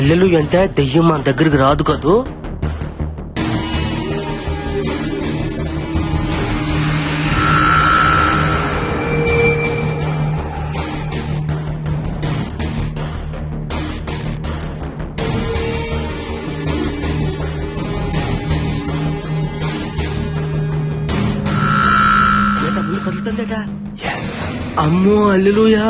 అల్లెలు అంటే దెయ్యం మన దగ్గరికి రాదు కదూ? అమ్మో అల్లెలుయా.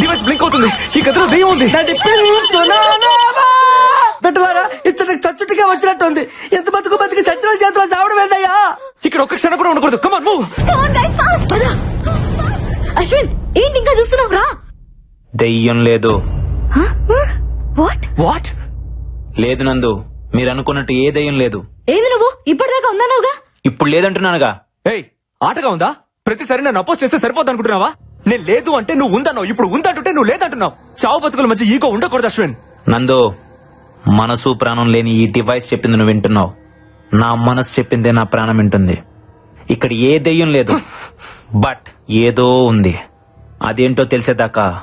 డివైస్ బ్లింక్ అవుతుంది. ఈ గదిలో దెయ్యం ఉంది. బిడ్డలారా ఇచ్చటికి చచ్చుటిగా వచ్చినట్టుంది. ఎంత బతుకు బతికి సత్యనాల చేతిలో సావడం ఏందయ్యా? ఇక్కడ ఒక్క క్షణం కూడా ఉండకూడదు. Come on move on, guys, fast! పద. అశ్విన్ ఏంటి ఇంకా చూస్తున్నావు? రా. దెయ్యం లేదు. వాట్ వాట్ లేదు నందు మీరు అనుకున్నట్టు ఏ దెయ్యం లేదు. ఏది నువ్వు? ఇప్పటిదాకా ఉందన్నావుగా ఇప్పుడు లేదంటున్నానుగా. ఏయ్ ఆటగా ఉందా? ప్రతిసారి నన్ను అపోజ్ చేస్తే సరిపోద్ది అనుకుంటున్నావా నేను లేదు అంటే నువ్వు ఉందన్నావు. ఇప్పుడు ఉందంటుంటే నువ్వు లేదంటున్నావు. చావు బతుకుల మధ్య ఈగో ఉండకూడదు అశ్విన్. నందు మనసు ప్రాణం లేని ఈ డివైస్ చెప్పింది నువ్వు వింటున్నావు. నా మనసు చెప్పిందే నా ప్రాణం వింటుంది. ఇక్కడ ఏ దెయ్యం లేదు. బట్ ఏదో ఉంది. అదేంటో తెలిసేదాకా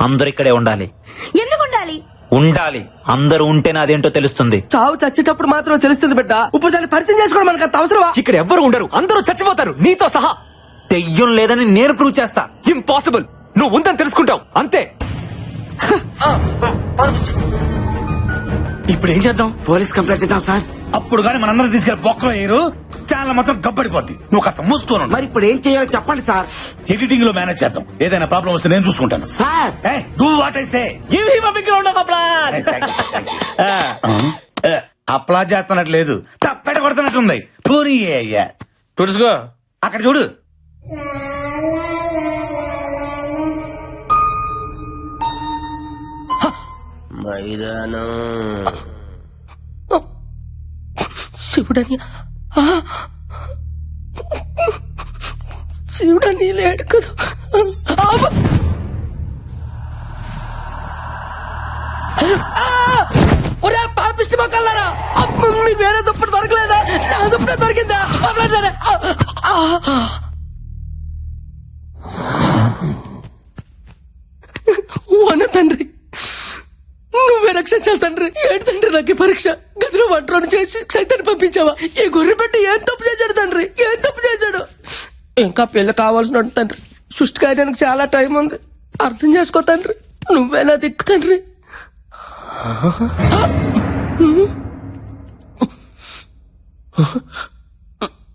అందరు ఇక్కడే ఉండాలి. ఎందుకు ఉండాలి? ఉండాలి. అందరూ ఉంటేనే అదేంటో తెలుస్తుంది. చావు చచ్చేటప్పుడు మాత్రం తెలుస్తుంది బిడ్డ. ఇప్పుడు దాన్ని పరిచయం చేసుకోవడం మనకు అంత అవసరమా? ఇక్కడ ఎవ్వరు ఉండరు. అందరూ చచ్చిపోతారు. నీతో సహా. దెయ్యం లేదని నేను ప్రూవ్ చేస్తా. ఇంపాసిబుల్. నువ్వు ఉందని తెలుసుకుంటావు. అంతే. ఇప్పుడు ఏం చేద్దాం? పోలీస్ కంప్లైంట్ ఇద్దాం సార్. అప్పుడు గానీ మనందరం తీసుకెళ్ళి బొక్కలో వేయరు ఛానల్ మొత్తం గబ్బడిపోద్ది. నువ్వు కాస్త మూసుకోను మరి ఇప్పుడు ఏం చేయాలో చెప్పండి సార్. ఎడిటింగ్లో మేనేజ్ చేద్దాం. ఏదైనా ప్రాబ్లం వస్తే నేను చూసుకుంటాను. Sir! Do what I say give him a big round of applause అప్లా చేస్తున్నట్టు లేదు. తప్పెట కొడుతున్నట్టుంది. పోనీ అయ్యా తుడుచుకో. అక్కడ చూడు. మైదానం. శివుడని శివుడు శివుడని లేడు కదా. ఒరే పాపిష్టి మొక్కలారా అమ్మ, మీకు వేరే దుప్పటి దొరకలేదా. నా దుప్పటి దొరికిందా? వదలండి. వన తండ్రి నువ్వే రక్షించాలి తండ్రి. ఏంటి తండ్రి నాకు పరీక్ష. గదిలో వంటలను చేసి సైతాన్ని పంపించావా? ఈ గొర్రె పెట్టి ఏం తప్పు చేశాడు తండ్రి? ఏం తప్పు చేశాడు? ఇంకా పెళ్ళి కావాల్సిన తండ్రి. సృష్టి కార్యానికి చాలా టైం ఉంది. అర్థం చేసుకో తండ్రి. నువ్వేనా దిక్కు తండ్రి.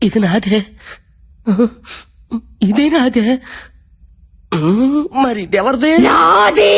ఇది నాదే. ఇది నాదే. మరి ఇది ఎవరిది? నాది!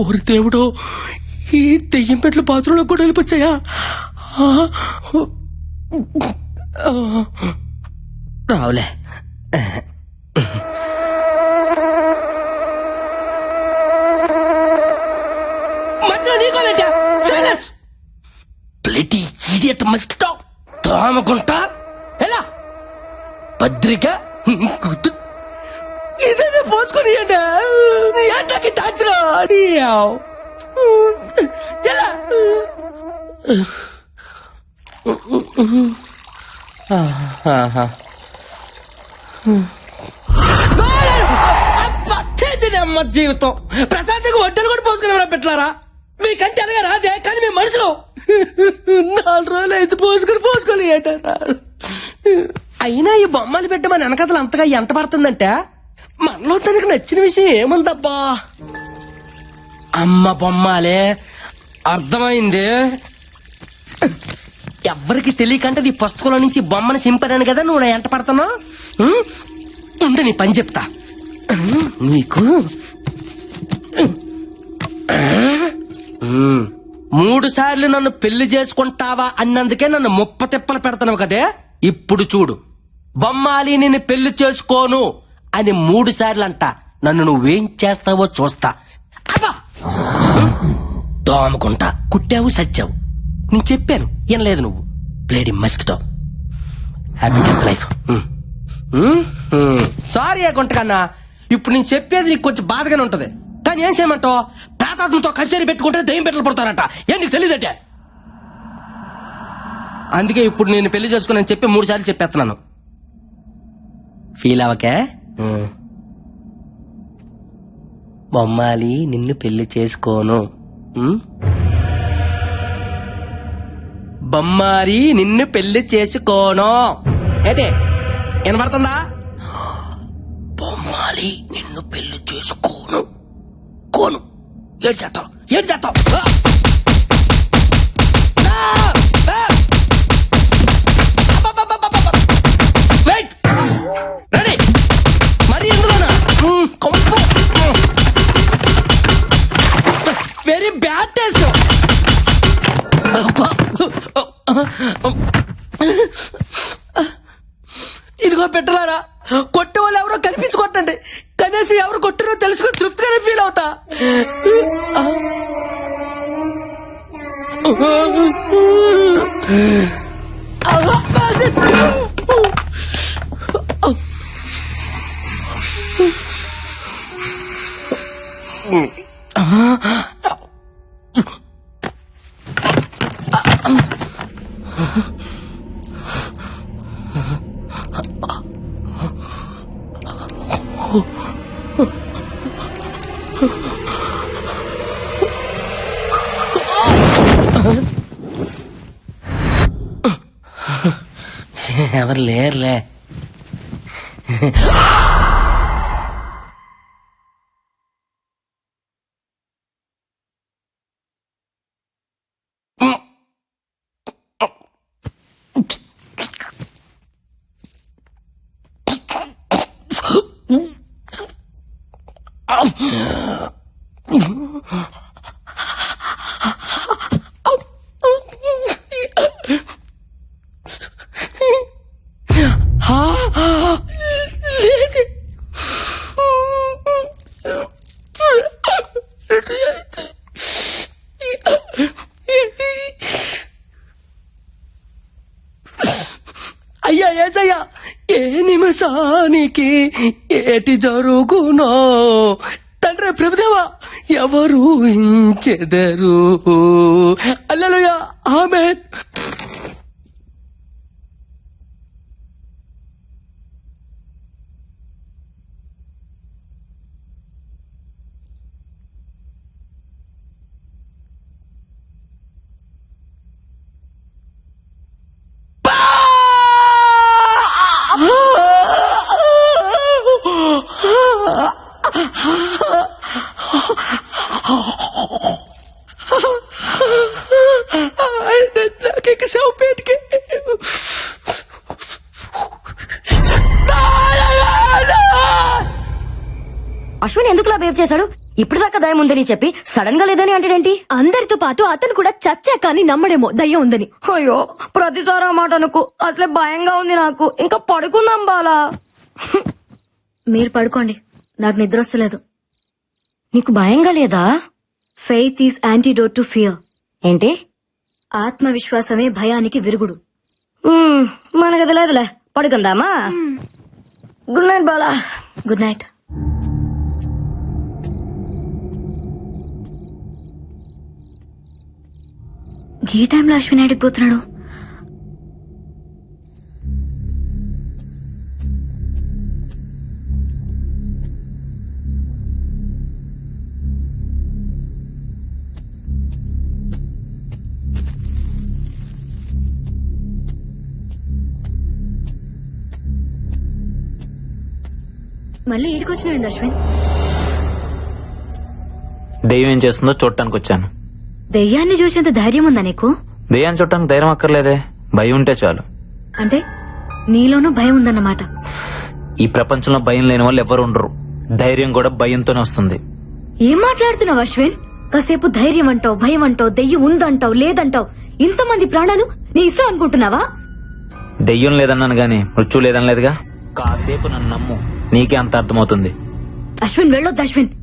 ఓరి దేవుడు ఈ దెయ్యం పెట్ల బాత్రూంలో కూడా వెళ్ళిపోచ్చాయా రావులే. మధ్యలో ఇడియట్ మస్కిటో దోమకుంటా ఎలా? పత్రిక గుడ్డు ఇదే పోసుకొని ఎంటకి టచ్ ఎలా? అమ్మ జీవితం ప్రశాంతంగా వడ్డలు కూడా పోసుకుని పెట్టారా మీకంటే ఎలాగ రాదే కానీ మేము మనుషులు నాలుగు రోజులు అయితే పోసుకొని పోసుకొని ఏటారా అయినా ఈ బొమ్మలు పెట్టమని వెనకథలు అంతగా ఎంత పడుతుందంటే? మనలో తనకి నచ్చిన విషయం ఏముందబ్బా? అమ్మ బొమ్మాలే అర్థమైంది? ఎవ్వరికి తెలియకంటే నీ పుస్తకంలో నుంచి బొమ్మను సింపాను కదా నువ్వు నా ఎంట పడుతున్నావు? ఉండు నీ పని చెప్తా. నీకు? మూడు సార్లు నన్ను పెళ్ళి చేసుకుంటావా అన్నందుకే నన్ను ముప్ప తిప్పలు పెడతావు కదే? ఇప్పుడు చూడు. బొమ్మాలి నిన్ను పెళ్ళి చేసుకోను అని మూడు సార్లు అంట నన్ను నువ్వేం చేస్తావో చూస్తా. అబ్బా! దోమకుంటా. కుట్టావు సచ్చావు. నేను చెప్పాను. ఏం లేదు నువ్వు. ప్లేడి మస్కిటో హ్యాపీ లైఫ్ సారీ గుంటకన్నా. ఇప్పుడు నేను చెప్పేది నీకు కొంచెం బాధగానే ఉంటది. కానీ ఏం చేయమంటావు? ప్రాతాత్మతో కచేరీ పెట్టుకుంటే దయ్యం పెట్టలు పడతారట. ఏం నీకు తెలియదటే? అందుకే ఇప్పుడు నేను పెళ్ళి చేసుకుని చెప్పి మూడు సార్లు చెప్పేస్తున్నాను. ఫీల్ అవ్వకే? Hmm. బొమ్మాలి నిన్ను పెళ్ళి చేసుకోను. Hmm? బొమ్మారి నిన్ను పెళ్ళి చేసుకోను. ఏంటి? వినపడుతుందా? బొమ్మాలి నిన్ను పెళ్ళి చేసుకోను. కోను. ఏడు చేస్తావు ఏడు చేస్తావు ఇదిగో పెట్టలారా కొట్టే వాళ్ళు ఎవరో కనిపించుకోటండి కనీసం ఎవరు కొట్టారో తెలుసుకుని తృప్తిగానే ఫీల్ అవుతా. ఎవరు ler le నిమిషానికి ఏటి జరుగునో? తండ్రి ప్రభుదేవా ఎవరు ఇంచెదరు అల్లలుయా ఆమె నాకే సేవ పేటికి అశ్విన్ ఎందుకులా బిహేవ్ చేశాడు? ఇప్పుడు దాకా దయం ఉందని చెప్పి సడన్గా లేదని అంటాడేంటి? అందరితో పాటు అతను కూడా చచ్చా కానీ నమ్మడేమో దయ్యం ఉందని. అయ్యో ప్రతిసారి ఆ మాట అనుకు. అసలే భయంగా ఉంది నాకు. ఇంకా పడుకుందాం బాలా. మీరు పడుకోండి. నాకు నిద్ర వస్తలేదు. నీకు భయంగా లేదా? Faith is antidote to fear ఏంటి? ఆత్మవిశ్వాసమే భయానికి విరుగుడు. మనకు తెలియదులే. పడుకుందామా? Good night Bala. Good night ఈ టైంలో అశ్విన్ ఆడిపోతున్నాడు మళ్ళీ ఈడికొచ్చినావింది అశ్విన్? దెయ్యం ఏం చేస్తుందో చూడటానికి వచ్చాను. దెయ్యాన్ని చూసేంత ధైర్యం ఉందా నీకు? దెయ్యాన్ని చూడటానికి ధైర్యం అక్కర్లేదే. భయం ఉంటే చాలు. అంటే నీలోనూ భయం ఉందన్నమాట. ఈ ప్రపంచంలో భయం లేని వాళ్ళు ఎవరు ఉండరు. ధైర్యం కూడా భయంతోనే వస్తుంది. ఏం మాట్లాడుతున్నావు అశ్విన్? కాసేపు ధైర్యం అంటావు భయం అంటావు దెయ్యం ఉందంటావు లేదంటావు. ఇంతమంది ప్రాణాలు నీ ఇష్టం అనుకుంటున్నావా? దెయ్యం లేదన్నాను గాని మృత్యు లేదనలేదుగా? కాసేపు నన్ను నమ్ము. నీకే అంత అర్థమవుతుంది. అశ్విన్ వెళ్ళొద్దు అశ్విన్ అశ్విన్.